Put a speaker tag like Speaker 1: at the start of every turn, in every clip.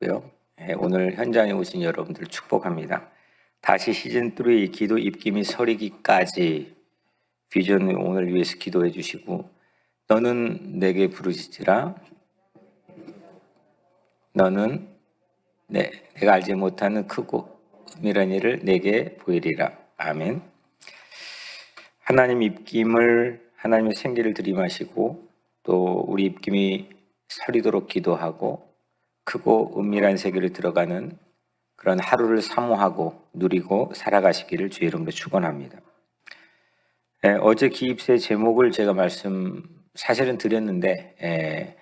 Speaker 1: 고요. 예, 오늘 현장에 오신 여러분들 축복합니다. 다시 시즌 3 기도 입김이 서리기까지 비전을 오늘 위해서 기도해 주시고 너는 내게 부르짖으라 너는 내, 내가 알지 못하는 크고 은밀한 일을 내게 보이리라 아멘 하나님 입김을 하나님의 생기를 들이마시고 또 우리 입김이 서리도록 기도하고 크고 은밀한 세계를 들어가는 그런 하루를 사모하고 누리고 살아가시기를 주의 이름으로 축원합니다. 예, 어제 기입세 제목을 제가 말씀 사실은 드렸는데 예,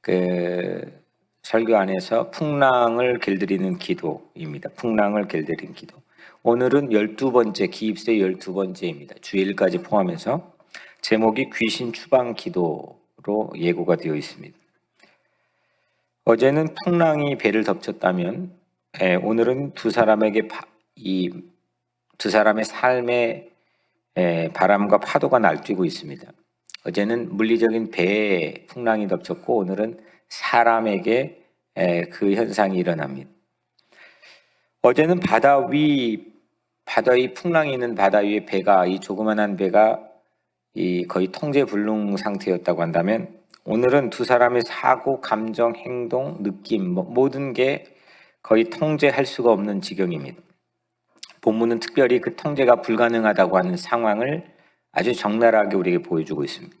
Speaker 1: 그 설교 안에서 풍랑을 길들이는 기도입니다. 풍랑을 길들이는 기도. 오늘은 열두 번째 기입세 열두 번째입니다. 주일까지 포함해서 제목이 귀신 추방 기도로 예고가 되어 있습니다. 어제는 풍랑이 배를 덮쳤다면 예, 오늘은 두 사람에게 이 두 사람의 삶에 예, 바람과 파도가 날뛰고 있습니다. 어제는 물리적인 배에 풍랑이 덮쳤고 오늘은 사람에게 예, 그 현상이 일어납니다. 어제는 바다 위 바다 위 풍랑이 있는 바다 위에 배가 이 조그만한 배가 이 거의 통제 불능 상태였다고 한다면 오늘은 두 사람의 사고, 감정, 행동, 느낌 뭐 모든 게 거의 통제할 수가 없는 지경입니다. 본문은 특별히 그 통제가 불가능하다고 하는 상황을 아주 적나라하게 우리에게 보여주고 있습니다.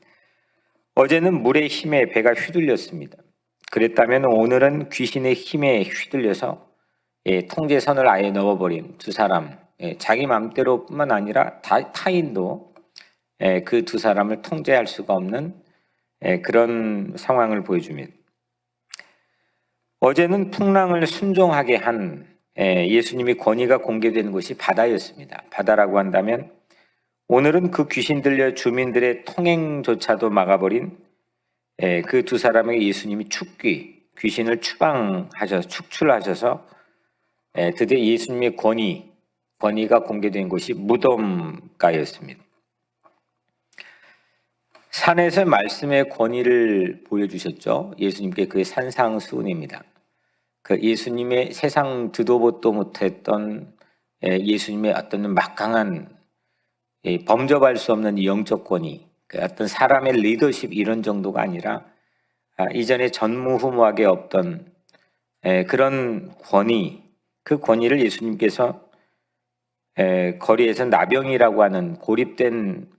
Speaker 1: 어제는 물의 힘에 배가 휘둘렸습니다. 그랬다면 오늘은 귀신의 힘에 휘둘려서 예, 통제선을 아예 넣어버린 두 사람, 예, 자기 마음대로뿐만 아니라 다, 타인도 예, 그 두 사람을 통제할 수가 없는 예, 그런 상황을 보여줍니다. 어제는 풍랑을 순종하게 한 예, 예수님의 권위가 공개된 곳이 바다였습니다. 바다라고 한다면 오늘은 그 귀신 들려 주민들의 통행조차도 막아버린 예, 그두 사람에게 예수님이 축귀, 귀신을 추방하셔서 축출하셔서 예, 드디어 예수님의 권위, 권위가 공개된 곳이 무덤가였습니다. 산에서 말씀의 권위를 보여주셨죠. 예수님께 그의 산상수훈입니다. 그 예수님의 세상 듣도 보도 못했던 예, 예수님의 어떤 막강한 범접할 수 없는 영적 권위, 그 어떤 사람의 리더십 이런 정도가 아니라 아, 이전에 전무후무하게 없던 예, 그런 권위, 그 권위를 예수님께서 예, 거리에서 나병이라고 하는 고립된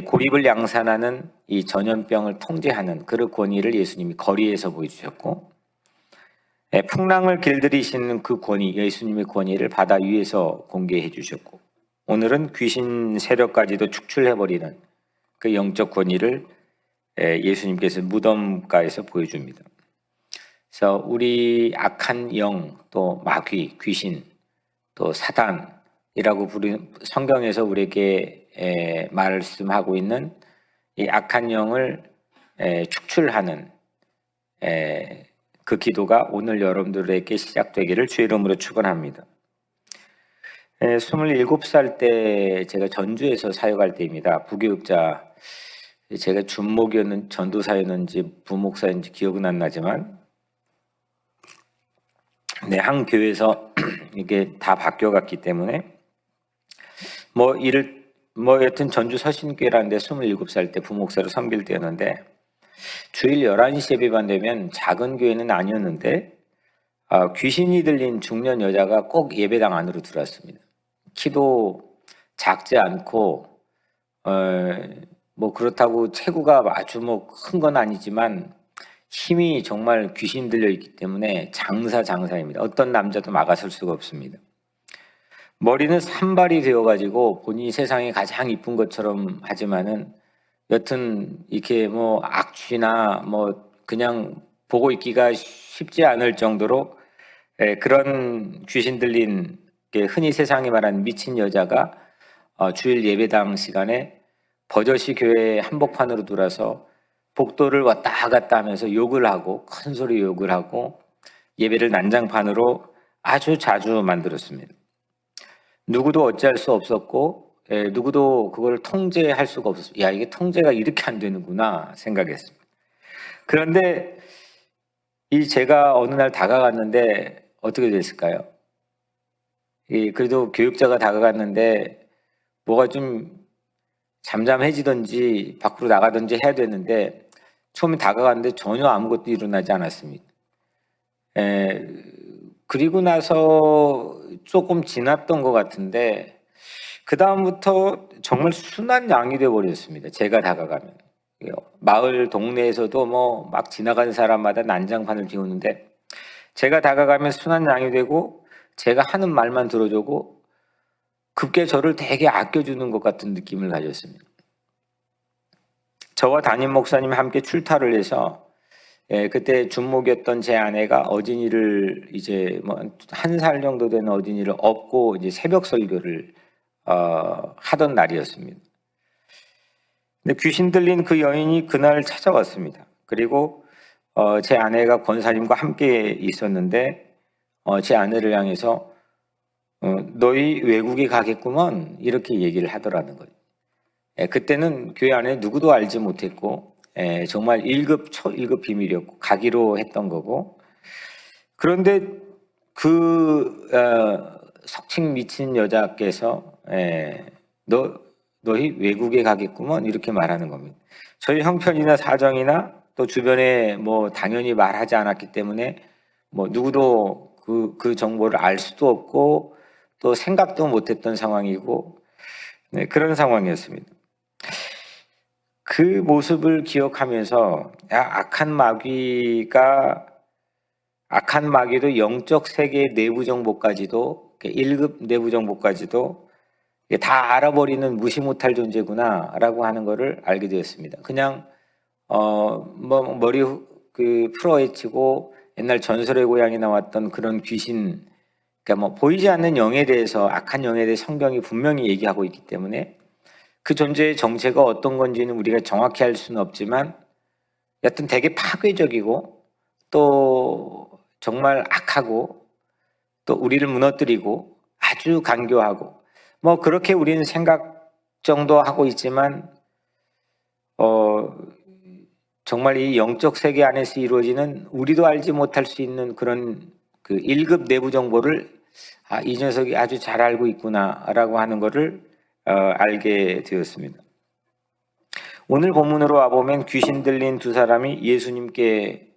Speaker 1: 고립을 양산하는 이 전염병을 통제하는 그런 권위를 예수님이 거리에서 보여주셨고 풍랑을 길들이시는 그 권위, 예수님의 권위를 바다 위에서 공개해 주셨고 오늘은 귀신 세력까지도 축출해버리는 그 영적 권위를 예수님께서 무덤가에서 보여줍니다. 그래서 우리 악한 영, 또 마귀, 귀신, 또 사단 이라고 부르는 성경에서 우리에게 에, 말씀하고 있는 이 악한 영을 에, 축출하는 에, 그 기도가 오늘 여러분들에게 시작되기를 주의 이름으로 축원합니다. 27살 때 제가 전주에서 사역할 때입니다. 부교육자 제가 준목이었는 전도사였는지 부목사인지 기억은 안 나지만 네, 한 교회에서 이게 다 바뀌어 갔기 때문에 뭐 이를 뭐 여튼 전주 서신교회라는 데 27살 때 부목사로 섬길 때였는데 주일 11시 예배반 되면 작은 교회는 아니었는데 아, 귀신이 들린 중년 여자가 꼭 예배당 안으로 들어왔습니다. 키도 작지 않고 어, 뭐 그렇다고 체구가 아주 뭐 큰 건 아니지만 힘이 정말 귀신 들려 있기 때문에 장사 장사입니다. 어떤 남자도 막아설 수가 없습니다. 머리는 산발이 되어가지고 본인이 세상에 가장 이쁜 것처럼 하지만은 여튼 이렇게 뭐 악취나 뭐 그냥 보고 있기가 쉽지 않을 정도로 그런 귀신 들린 흔히 세상에 말하는 미친 여자가 어, 주일 예배당 시간에 버젓이 교회 한복판으로 들어서 복도를 왔다 갔다 하면서 욕을 하고 큰 소리 욕을 하고 예배를 난장판으로 아주 자주 만들었습니다. 누구도 어찌할 수 없었고 예, 누구도 그걸 통제할 수가 없었어요. 야 이게 통제가 이렇게 안 되는구나 생각했습니다. 그런데 이 제가 어느 날 다가갔는데 어떻게 됐을까요? 이 그래도 교육자가 다가갔는데 뭐가 좀 잠잠해지든지 밖으로 나가든지 해야 되는데 처음에 다가갔는데 전혀 아무것도 일어나지 않았습니다. 에, 그리고 나서 조금 지났던 것 같은데 그 다음부터 정말 순한 양이 되어 버렸습니다. 제가 다가가면 마을 동네에서도 뭐 막 지나가는 사람마다 난장판을 피우는데 제가 다가가면 순한 양이 되고 제가 하는 말만 들어주고 급게 저를 되게 아껴주는 것 같은 느낌을 가졌습니다. 저와 담임 목사님이 함께 출타를 해서 예, 그때 준목이었던 제 아내가 어진이를 이제 뭐 한 살 정도 된 어진이를 업고 이제 새벽 설교를 어, 하던 날이었습니다. 근데 귀신 들린 그 여인이 그날 찾아왔습니다. 그리고 어, 제 아내가 권사님과 함께 있었는데 어, 제 아내를 향해서 어, 너희 외국에 가겠구먼 이렇게 얘기를 하더라는 거예요. 예, 그때는 교회 안에 누구도 알지 못했고 예, 정말 1급 초 1급 비밀이었고 가기로 했던 거고 그런데 그 어, 석칭 미친 여자께서 예, 너 너희 외국에 가겠구먼 이렇게 말하는 겁니다. 저희 형편이나 사정이나 또 주변에 뭐 당연히 말하지 않았기 때문에 뭐 누구도 그, 그 정보를 알 수도 없고 또 생각도 못했던 상황이고 네, 그런 상황이었습니다. 그 모습을 기억하면서 야, 악한 마귀가 악한 마귀도 영적 세계의 내부 정보까지도 1급 내부 정보까지도 다 알아버리는 무시 못할 존재구나라고 하는 것을 알게 되었습니다. 그냥 어뭐 머리 그 풀어헤치고 옛날 전설의 고향에 나왔던 그런 귀신 그러니까 뭐 보이지 않는 영에 대해서 악한 영에 대해 성경이 분명히 얘기하고 있기 때문에 그 존재의 정체가 어떤 건지는 우리가 정확히 알 수는 없지만 여튼 되게 파괴적이고 또 정말 악하고 또 우리를 무너뜨리고 아주 간교하고 뭐 그렇게 우리는 생각 정도 하고 있지만 어 정말 이 영적 세계 안에서 이루어지는 우리도 알지 못할 수 있는 그런 그 1급 내부 정보를 아, 이 녀석이 아주 잘 알고 있구나라고 하는 어, 알게 되었습니다. 오늘 본문으로 와보면 귀신 들린 두 사람이 예수님께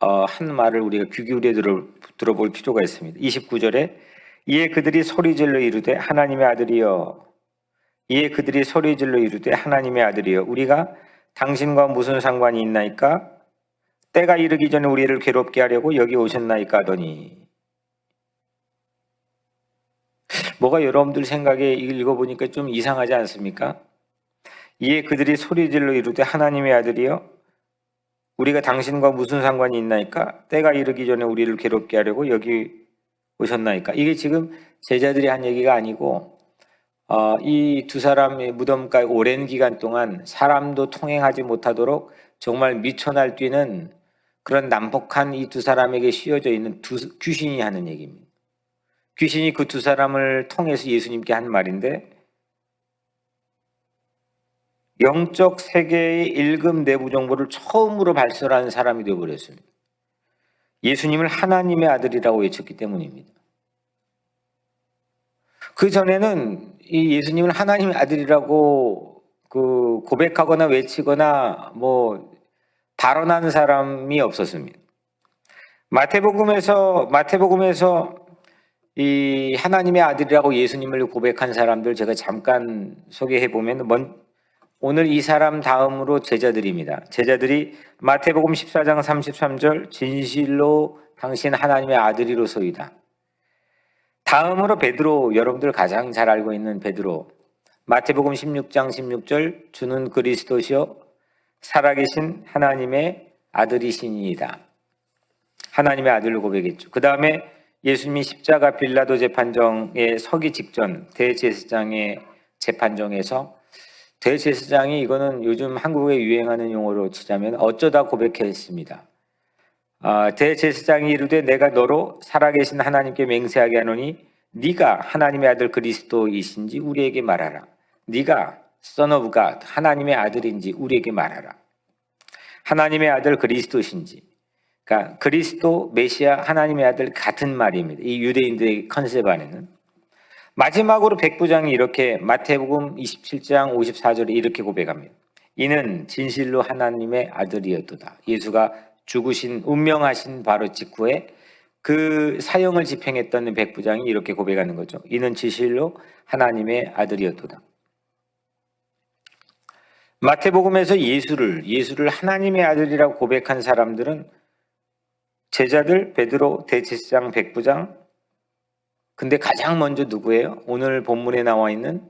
Speaker 1: 어, 한 말을 우리가 귀 기울여 들어, 들어 볼 필요가 있습니다. 29절에 이에 그들이 소리질러 이르되 하나님의 아들이여 이에 그들이 소리질러 이르되 하나님의 아들이여 우리가 당신과 무슨 상관이 있나이까 때가 이르기 전에 우리를 괴롭게 하려고 여기 오셨나이까 하더니 뭐가 여러분들 생각에 읽어보니까 좀 이상하지 않습니까? 이에 그들이 소리질러 이르되 하나님의 아들이여 우리가 당신과 무슨 상관이 있나이까 때가 이르기 전에 우리를 괴롭게 하려고 여기 오셨나이까 이게 지금 제자들이 한 얘기가 아니고 어, 이 두 사람의 무덤가에 오랜 기간 동안 사람도 통행하지 못하도록 정말 미쳐 날뛰는 그런 난폭한 이 두 사람에게 씌워져 있는 두, 귀신이 하는 얘기입니다. 귀신이 그 두 사람을 통해서 예수님께 한 말인데 영적 세계의 일급 내부 정보를 처음으로 발설하는 사람이 되어버렸습니다. 예수님을 하나님의 아들이라고 외쳤기 때문입니다. 그 전에는 이 예수님을 하나님의 아들이라고 그 고백하거나 외치거나 뭐 발언하는 사람이 없었습니다. 마태복음에서 마태복음에서 이 하나님의 아들이라고 예수님을 고백한 사람들 제가 잠깐 소개해 보면 오늘 이 사람 다음으로 제자들입니다. 제자들이 마태복음 14장 33절 진실로 당신 하나님의 아들이로소이다. 다음으로 베드로 여러분들 가장 잘 알고 있는 베드로 마태복음 16장 16절 주는 그리스도시요 살아계신 하나님의 아들이시니이다. 하나님의 아들로 고백했죠. 그 다음에 예수님이 십자가 빌라도 재판정에 서기 직전 대제사장의 재판정에서 대제사장이 이거는 요즘 한국에 유행하는 용어로 치자면 어쩌다 고백했습니다. 아, 대제사장이 이르되 내가 너로 살아계신 하나님께 맹세하게 하노니 네가 하나님의 아들 그리스도이신지 우리에게 말하라. 네가 Son of God 하나님의 아들인지 우리에게 말하라. 하나님의 아들 그리스도신지 그러니까 그리스도 메시아 하나님의 아들 같은 말입니다. 이 유대인들의 컨셉 안에는 마지막으로 백부장이 이렇게 마태복음 27장 54절에 이렇게 고백합니다. 이는 진실로 하나님의 아들이었도다. 예수가 죽으신 운명하신 바로 직후에 그 사형을 집행했던 백부장이 이렇게 고백하는 거죠. 이는 진실로 하나님의 아들이었도다. 마태복음에서 예수를 예수를 하나님의 아들이라고 고백한 사람들은 제자들 베드로 대제사장 백부장 근데 가장 먼저 누구예요? 오늘 본문에 나와 있는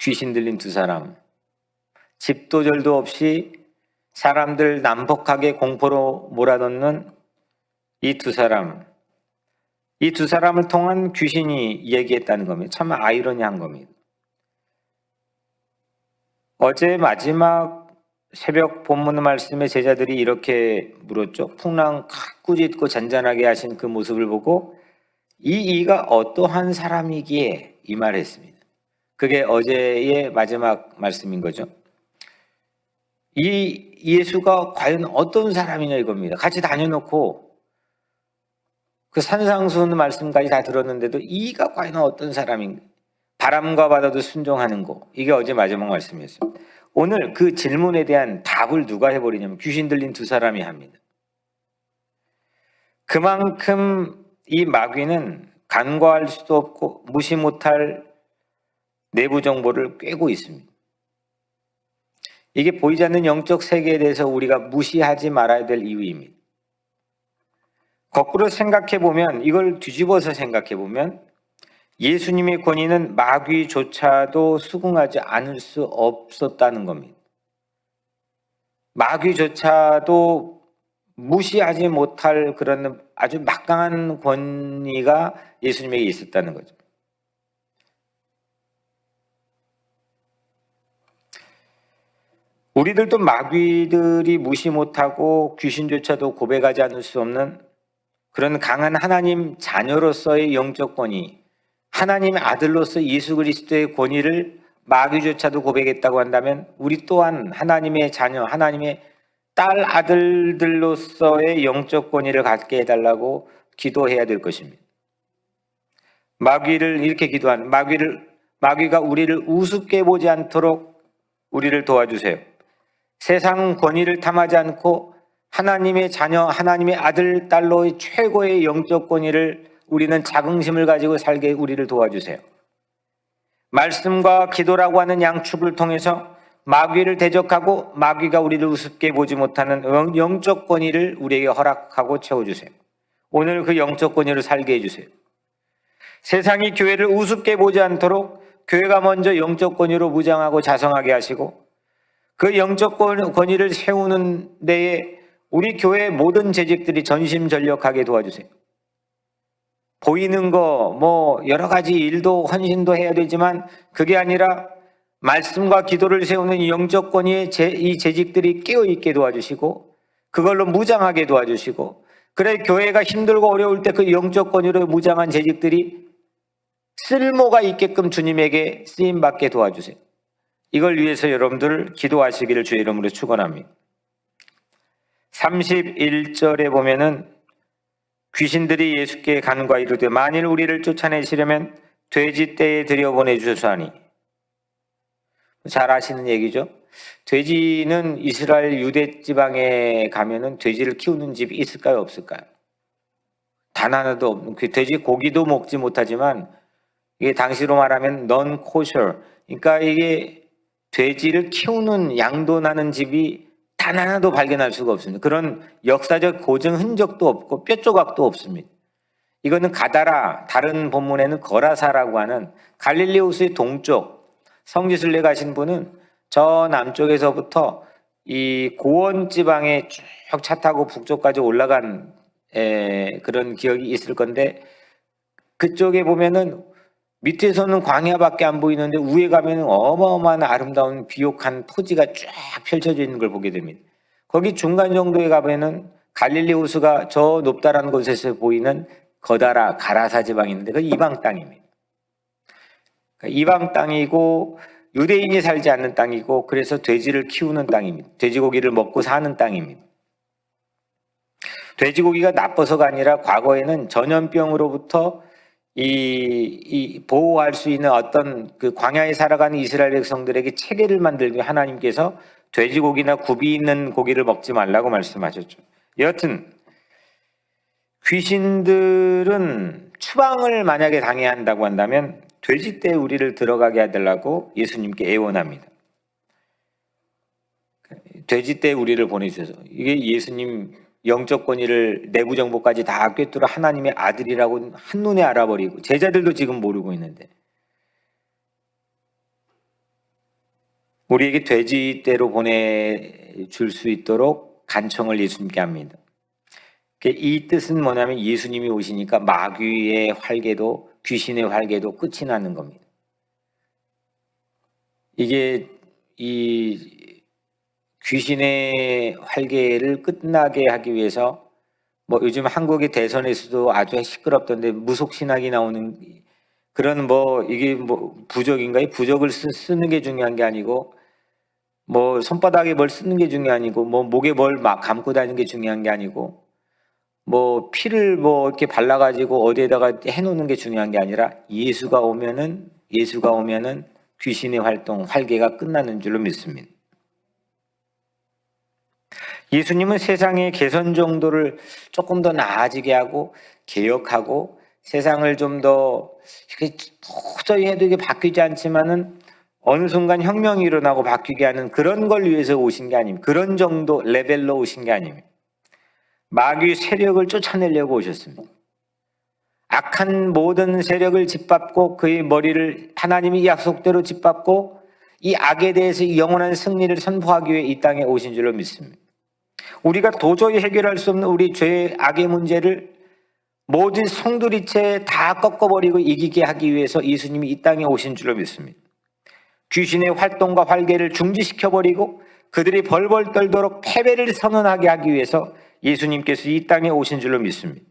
Speaker 1: 귀신 들린 두 사람 집도절도 없이 사람들 난폭하게 공포로 몰아넣는 이 두 사람 이 두 사람을 통한 귀신이 얘기했다는 겁니다. 참 아이러니한 겁니다. 어제 마지막 새벽 본문 말씀에 제자들이 이렇게 물었죠. 풍랑 꾸짖고 잔잔하게 하신 그 모습을 보고 이 이가 어떠한 사람이기에 이 말을 했습니다. 그게 어제의 마지막 말씀인 거죠. 이 예수가 과연 어떤 사람이냐 이겁니다. 같이 다녀놓고 그 산상수훈 말씀까지 다 들었는데도 이가 과연 어떤 사람인가? 바람과 바다도 순종하는 거. 이게 어제 마지막 말씀이었어요. 오늘 그 질문에 대한 답을 누가 해버리냐면 귀신 들린 두 사람이 합니다. 그만큼 이 마귀는 간과할 수도 없고 무시 못할 내부 정보를 꿰고 있습니다. 이게 보이지 않는 영적 세계에 대해서 우리가 무시하지 말아야 될 이유입니다. 거꾸로 생각해 보면 이걸 뒤집어서 생각해 보면 예수님의 권위는 마귀조차도 수긍하지 않을 수 없었다는 겁니다. 마귀조차도 무시하지 못할 그런 아주 막강한 권위가 예수님에게 있었다는 거죠. 우리들도 마귀들이 무시 못하고 귀신조차도 고백하지 않을 수 없는 그런 강한 하나님 자녀로서의 영적 권위, 하나님의 아들로서 예수 그리스도의 권위를 마귀조차도 고백했다고 한다면 우리 또한 하나님의 자녀, 하나님의 딸 아들들로서의 영적 권위를 갖게 해달라고 기도해야 될 것입니다. 마귀를 이렇게 기도한 마귀를 마귀가 우리를 우습게 보지 않도록 우리를 도와주세요. 세상 권위를 탐하지 않고 하나님의 자녀, 하나님의 아들, 딸로의 최고의 영적 권위를 우리는 자긍심을 가지고 살게 우리를 도와주세요. 말씀과 기도라고 하는 양축을 통해서 마귀를 대적하고 마귀가 우리를 우습게 보지 못하는 영적 권위를 우리에게 허락하고 채워주세요. 오늘 그 영적 권위를 살게 해주세요. 세상이 교회를 우습게 보지 않도록 교회가 먼저 영적 권위로 무장하고 자성하게 하시고 그 영적 권위를 세우는 데에 우리 교회의 모든 재직들이 전심전력하게 도와주세요. 보이는 거, 뭐, 여러 가지 일도, 헌신도 해야 되지만, 그게 아니라, 말씀과 기도를 세우는 이 영적 권위의 제, 이 재직들이 깨어있게 도와주시고, 그걸로 무장하게 도와주시고, 그래, 교회가 힘들고 어려울 때 그 영적 권위로 무장한 재직들이 쓸모가 있게끔 주님에게 쓰임받게 도와주세요. 이걸 위해서 여러분들 기도하시기를 주의 이름으로 축원합니다. 31절에 보면은 귀신들이 예수께 간과 이르되 만일 우리를 쫓아내시려면 돼지 떼에 들여 보내 주소하니 잘 아시는 얘기죠. 돼지는 이스라엘 유대 지방에 가면은 돼지를 키우는 집이 있을까요, 없을까요? 단 하나도 없는 그 돼지 고기도 먹지 못하지만 이게 당시로 말하면 넌 코셔. 그러니까 이게 돼지를 키우는 양도 나는 집이 단 하나도 발견할 수가 없습니다. 그런 역사적 고증 흔적도 없고 뼈 조각도 없습니다. 이거는 가다라, 다른 본문에는 거라사라고 하는 갈릴리우스의 동쪽 성지순례 가신 분은 저 남쪽에서부터 이 고원 지방에 쭉 차 타고 북쪽까지 올라간 에, 그런 기억이 있을 건데 그쪽에 보면은 밑에서는 광야밖에 안 보이는데 위에 가면 어마어마한 아름다운 비옥한 토지가 쫙 펼쳐져 있는 걸 보게 됩니다. 거기 중간 정도에 가면은 갈릴리 호수가 저 높다라는 곳에서 보이는 거다라 가라사 지방이 있는데 그 이방 땅입니다. 그러니까 이방 땅이고 유대인이 살지 않는 땅이고 그래서 돼지를 키우는 땅입니다. 돼지고기를 먹고 사는 땅입니다. 돼지고기가 나빠서가 아니라 과거에는 전염병으로부터 이, 이 보호할 수 있는 어떤 그 광야에 살아가는 이스라엘 백성들에게 체계를 만들기 하나님께서 돼지고기나 굽이 있는 고기를 먹지 말라고 말씀하셨죠. 여하튼 귀신들은 추방을 만약에 당해야 한다고 한다면 돼지떼 우리를 들어가게 해달라고 예수님께 애원합니다. 돼지떼 우리를 보내주셔서 이게 예수님 영적 권위를 내부 정보까지 다 꿰뚫어 하나님의 아들이라고 한눈에 알아버리고 제자들도 지금 모르고 있는데 우리에게 돼지떼로 보내줄 수 있도록 간청을 예수님께 합니다. 이 뜻은 뭐냐면 예수님이 오시니까 마귀의 활개도 귀신의 활개도 끝이 나는 겁니다. 이게 이 귀신의 활개를 끝나게 하기 위해서 뭐 요즘 한국의 대선에서도 아주 시끄럽던데 무속 신학이 나오는 그런 뭐 이게 뭐 부적인가요? 부적을 쓰, 쓰는 게 중요한 게 아니고 뭐 손바닥에 뭘 쓰는 게 중요한 게 아니고 뭐 목에 뭘 막 감고 다니는 게 중요한 게 아니고 뭐 피를 뭐 이렇게 발라 가지고 어디에다가 해 놓는 게 중요한 게 아니라 예수가 오면은 예수가 오면은 귀신의 활동 활개가 끝나는 줄로 믿습니다. 예수님은 세상의 개선 정도를 조금 더 나아지게 하고 개혁하고 세상을 좀더 도저히 해도 이게 바뀌지 않지만은 어느 순간 혁명이 일어나고 바뀌게 하는 그런 걸 위해서 오신 게 아닙니다. 그런 정도 레벨로 오신 게 아닙니다. 마귀 세력을 쫓아내려고 오셨습니다. 악한 모든 세력을 짓밟고 그의 머리를 하나님이 약속대로 짓밟고 이 악에 대해서 영원한 승리를 선포하기 위해 이 땅에 오신 줄로 믿습니다. 우리가 도저히 해결할 수 없는 우리 죄의 악의 문제를 모든 성두리째 다 꺾어버리고 이기게 하기 위해서 예수님이 이 땅에 오신 줄로 믿습니다. 귀신의 활동과 활개를 중지시켜버리고 그들이 벌벌 떨도록 패배를 선언하게 하기 위해서 예수님께서 이 땅에 오신 줄로 믿습니다.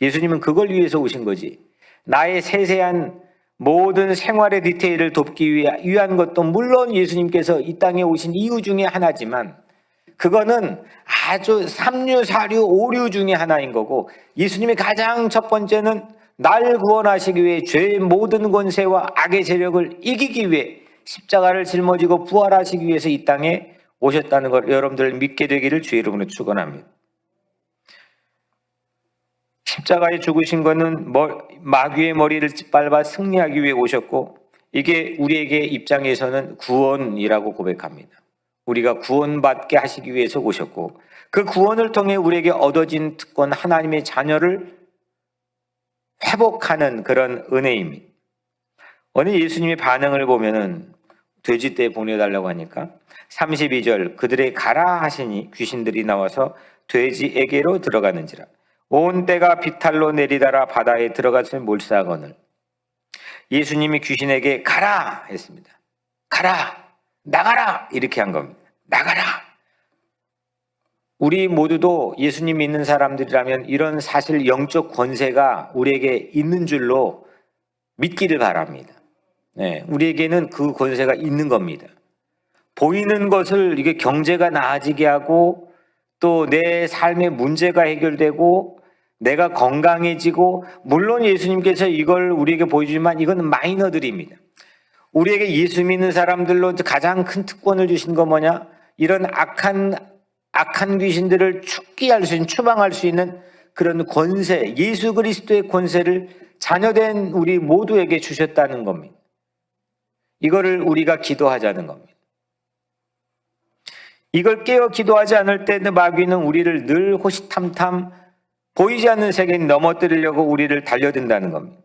Speaker 1: 예수님은 그걸 위해서 오신 거지. 나의 세세한 모든 생활의 디테일을 돕기 위한 것도 물론 예수님께서 이 땅에 오신 이유 중에 하나지만 그거는 아주 삼류, 사류, 오류 중에 하나인 거고 예수님이 가장 첫 번째는 날 구원하시기 위해 죄의 모든 권세와 악의 세력을 이기기 위해 십자가를 짊어지고 부활하시기 위해서 이 땅에 오셨다는 걸 여러분들 믿게 되기를 주의 이름으로 축원합니다. 십자가에 죽으신 것은 마귀의 머리를 짓밟아 승리하기 위해 오셨고 이게 우리에게 입장에서는 구원이라고 고백합니다. 우리가 구원받게 하시기 위해서 오셨고 그 구원을 통해 우리에게 얻어진 특권 하나님의 자녀를 회복하는 그런 은혜입니다. 오늘 예수님의 반응을 보면은 돼지 때 보내달라고 하니까 32절 그들의 가라 하시니 귀신들이 나와서 돼지에게로 들어가는지라 온 때가 비탈로 내리다라 바다에 들어가서 몰사거늘 예수님이 귀신에게 가라 했습니다. 가라 나가라 이렇게 한 겁니다. 나가라 우리 모두도 예수님 믿는 사람들이라면 이런 사실 영적 권세가 우리에게 있는 줄로 믿기를 바랍니다. 네, 우리에게는 그 권세가 있는 겁니다. 보이는 것을 이게 경제가 나아지게 하고 또 내 삶의 문제가 해결되고 내가 건강해지고 물론 예수님께서 이걸 우리에게 보여주지만 이건 마이너들입니다. 우리에게 예수 믿는 사람들로 가장 큰 특권을 주신 거 뭐냐? 이런 악한 악한 귀신들을 축기할 수 있는 추방할 수 있는 그런 권세, 예수 그리스도의 권세를 자녀된 우리 모두에게 주셨다는 겁니다. 이거를 우리가 기도하자는 겁니다. 이걸 깨어 기도하지 않을 때 마귀는 우리를 늘 호시탐탐 보이지 않는 세계에 넘어뜨리려고 우리를 달려든다는 겁니다.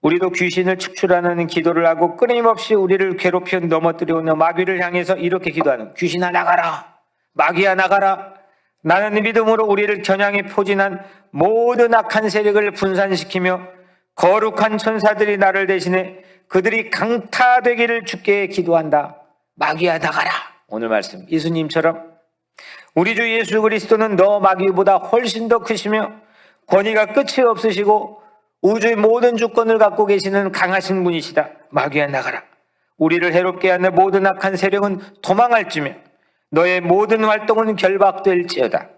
Speaker 1: 우리도 귀신을 축출하는 기도를 하고 끊임없이 우리를 괴롭혀 넘어뜨려오는 마귀를 향해서 이렇게 기도하는 귀신아 나가라. 마귀야 나가라. 나는 믿음으로 우리를 겨냥해 포진한 모든 악한 세력을 분산시키며 거룩한 천사들이 나를 대신해 그들이 강타되기를 죽게 기도한다. 마귀야 나가라. 오늘 말씀 예수님처럼 우리 주 예수 그리스도는 너 마귀보다 훨씬 더 크시며 권위가 끝이 없으시고 우주의 모든 주권을 갖고 계시는 강하신 분이시다. 마귀야 나가라. 우리를 해롭게 하는 모든 악한 세력은 도망할지며 너의 모든 활동은 결박될지어다.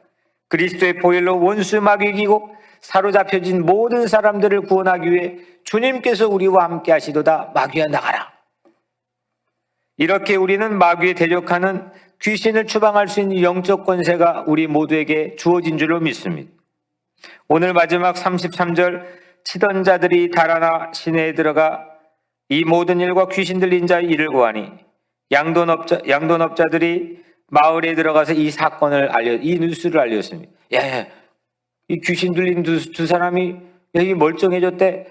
Speaker 1: 그리스도의 보혈로 원수 마귀이기고 사로잡혀진 모든 사람들을 구원하기 위해 주님께서 우리와 함께 하시도다. 마귀야 나가라. 이렇게 우리는 마귀에 대적하는 귀신을 추방할 수 있는 영적 권세가 우리 모두에게 주어진 줄로 믿습니다. 오늘 마지막 33절 치던 자들이 달아나 시내에 들어가 이 모든 일과 귀신 들린 자의 일을 구하니 양돈업자 양돈업자들이 마을에 들어가서 이 사건을 알려 이 뉴스를 알렸습니다. 야, 야, 이 귀신 들린 두, 두 사람이 여기 멀쩡해졌대.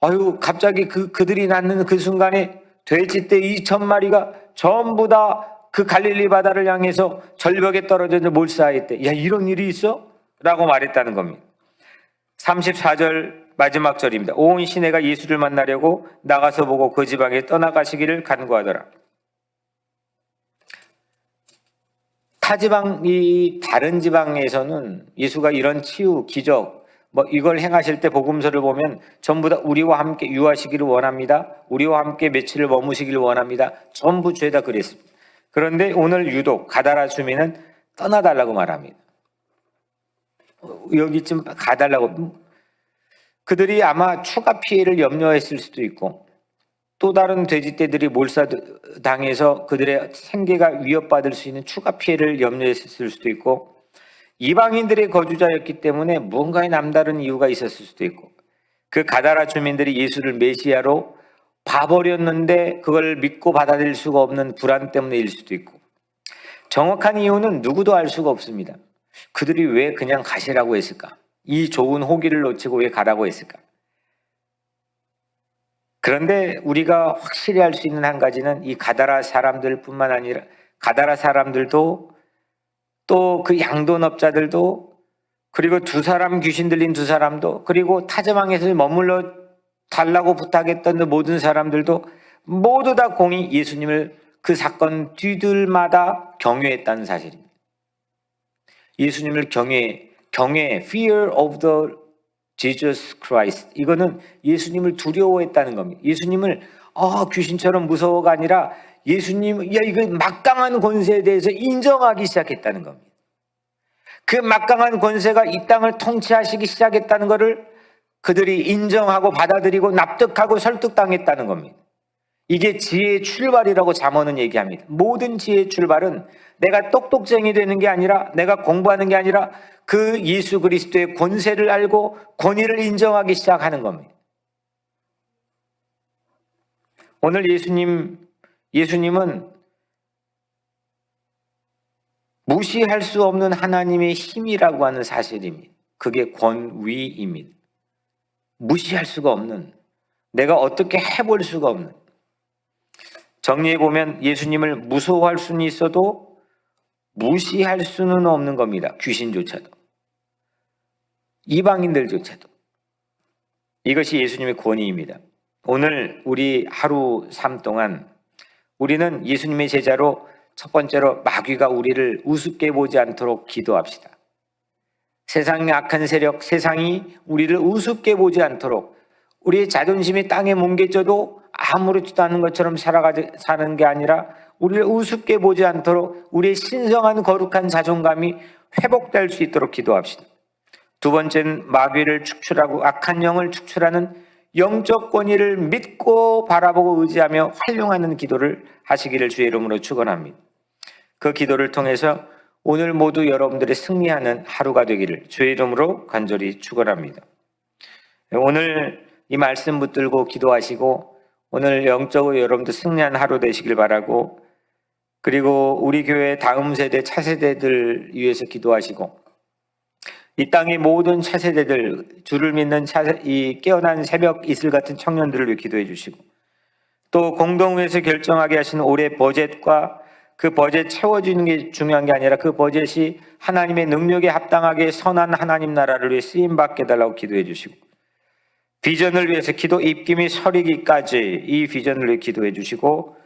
Speaker 1: 아유, 갑자기 그 그들이 낳는 그 순간에 돼지 떼 2천 마리가 전부 다 그 갈릴리 바다를 향해서 절벽에 떨어져서 몰사했대. 야, 이런 일이 있어? 라고 말했다는 겁니다. 34절 마지막 절입니다. 온 시내가 예수를 만나려고 나가서 보고 그 지방에 떠나가시기를 간구하더라. 타 지방 이 다른 지방에서는 예수가 이런 치유 기적 뭐 이걸 행하실 때 복음서를 보면 전부 다 우리와 함께 유하시기를 원합니다. 우리와 함께 며칠을 머무시기를 원합니다. 전부 죄다 그랬습니다. 그런데 오늘 유독 가다라 주민은 떠나달라고 말합니다. 여기쯤 가달라고 그들이 아마 추가 피해를 염려했을 수도 있고 또 다른 돼지떼들이 몰사당해서 그들의 생계가 위협받을 수 있는 추가 피해를 염려했을 수도 있고 이방인들의 거주자였기 때문에 무언가의 남다른 이유가 있었을 수도 있고 그 가다라 주민들이 예수를 메시아로 봐버렸는데 그걸 믿고 받아들일 수가 없는 불안 때문에일 수도 있고 정확한 이유는 누구도 알 수가 없습니다. 그들이 왜 그냥 가시라고 했을까? 이 좋은 호기를 놓치고 왜 가라고 했을까? 그런데 우리가 확실히 알수 있는 한 가지는 이 가다라 사람들뿐만 아니라 가다라 사람들도 또 그 양돈업자들도 그리고 두 사람 귀신 들린 두 사람도 그리고 타저망에서 머물러 달라고 부탁했던 그 모든 사람들도 모두 다 공이 예수님을 그 사건 뒤들마다 경외했다는 사실입니다. 예수님을 경외, 경외, fear of the Jesus Christ. 이거는 예수님을 두려워했다는 겁니다. 예수님을 어, 귀신처럼 무서워가 아니라 예수님, 야, 이거 막강한 권세에 대해서 인정하기 시작했다는 겁니다. 그 막강한 권세가 이 땅을 통치하시기 시작했다는 것을 그들이 인정하고 받아들이고 납득하고 설득당했다는 겁니다. 이게 지혜의 출발이라고 잠언은 얘기합니다. 모든 지혜의 출발은 내가 똑똑쟁이 되는 게 아니라 내가 공부하는 게 아니라 그 예수 그리스도의 권세를 알고 권위를 인정하기 시작하는 겁니다. 오늘 예수님, 예수님은 무시할 수 없는 하나님의 힘이라고 하는 사실입니다. 그게 권위입니다. 무시할 수가 없는, 내가 어떻게 해볼 수가 없는, 정리해 보면 예수님을 무서워할 수는 있어도 무시할 수는 없는 겁니다. 귀신조차도. 이방인들조차도. 이것이 예수님의 권위입니다. 오늘 우리 하루 삶 동안 우리는 예수님의 제자로 첫 번째로 마귀가 우리를 우습게 보지 않도록 기도합시다. 세상의 악한 세력, 세상이 우리를 우습게 보지 않도록 우리의 자존심이 땅에 뭉개져도 아무렇지도 않은 것처럼 살아가지 사는 게 아니라 우리를 우습게 보지 않도록 우리의 신성한 거룩한 자존감이 회복될 수 있도록 기도합시다. 두 번째는 마귀를 축출하고 악한 영을 축출하는 영적 권위를 믿고 바라보고 의지하며 활용하는 기도를 하시기를 주의 이름으로 축원합니다. 그 기도를 통해서 오늘 모두 여러분들의 승리하는 하루가 되기를 주의 이름으로 간절히 축원합니다. 오늘 이 말씀 붙들고 기도하시고 오늘 영적으로 여러분들 승리한 하루 되시길 바라고 그리고 우리 교회 다음 세대 차세대들 위해서 기도하시고 이 땅의 모든 차세대들 주를 믿는 차세, 이 깨어난 새벽 이슬 같은 청년들을 위해 기도해 주시고 또 공동회에서 결정하게 하신 올해 버젯과 그 버젯 채워주는 게 중요한 게 아니라 그 버젯이 하나님의 능력에 합당하게 선한 하나님 나라를 위해 쓰임 받게 달라고 기도해 주시고 비전을 위해서 기도 입김이 서리기까지 이 비전을 위해 기도해 주시고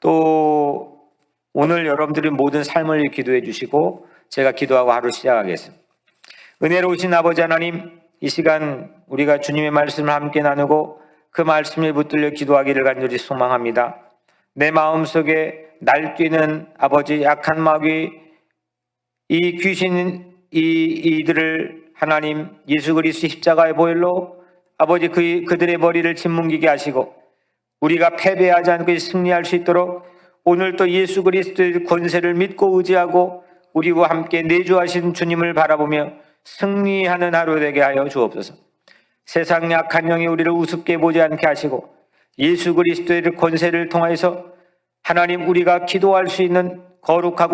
Speaker 1: 또 오늘 여러분들이 모든 삶을 위해 기도해 주시고 제가 기도하고 하루 시작하겠습니다. 은혜로우신 아버지 하나님 이 시간 우리가 주님의 말씀을 함께 나누고 그 말씀을 붙들려 기도하기를 간절히 소망합니다. 내 마음속에 날뛰는 아버지 약한 마귀 이 귀신 이 이들을 하나님 예수 그리스도 십자가의 보혈로 아버지 그 그들의 머리를 짓뭉기게 하시고 우리가 패배하지 않고 승리할 수 있도록 오늘 또 예수 그리스도의 권세를 믿고 의지하고 우리와 함께 내주하신 주님을 바라보며 승리하는 하루 되게 하여 주옵소서. 세상 약한 영이 우리를 우습게 보지 않게 하시고 예수 그리스도의 권세를 통하여서 하나님 우리가 기도할 수 있는 거룩하고